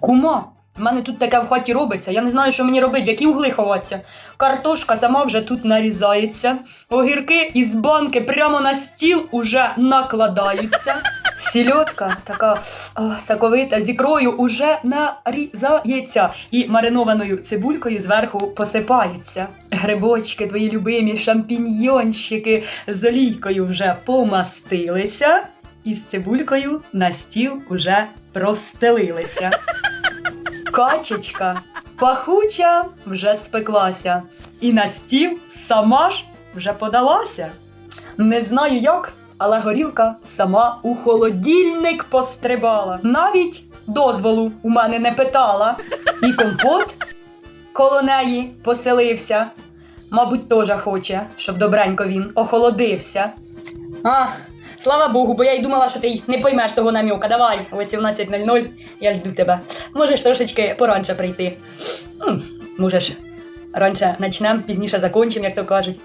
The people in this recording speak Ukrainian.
Кума, в мене тут таке в хаті робиться. Я не знаю, що мені робити, в які угли ховатися. Картошка сама вже тут нарізається. Огірки із банки прямо на стіл уже накладаються. Сільотка така а, соковита з ікрою уже нарізається і маринованою цибулькою зверху посипається. Грибочки, твої любимі шампіньйонщики з олійкою вже помастилися, і з цибулькою на стіл уже простелилися. Качечка пахуча вже спеклася, і на стіл сама ж вже подалася. Не знаю як, але горілка сама у холодильник пострибала. Навіть дозволу у мене не питала. І компот коло неї поселився. Мабуть, теж хоче, щоб добренько він охолодився. А, слава Богу, бо я й думала, що ти не поймеш того намюка. Давай, о 18.00 я жду тебе. Можеш трошечки поранше прийти. Можеш раніше почнемо, пізніше закончим, як то кажуть.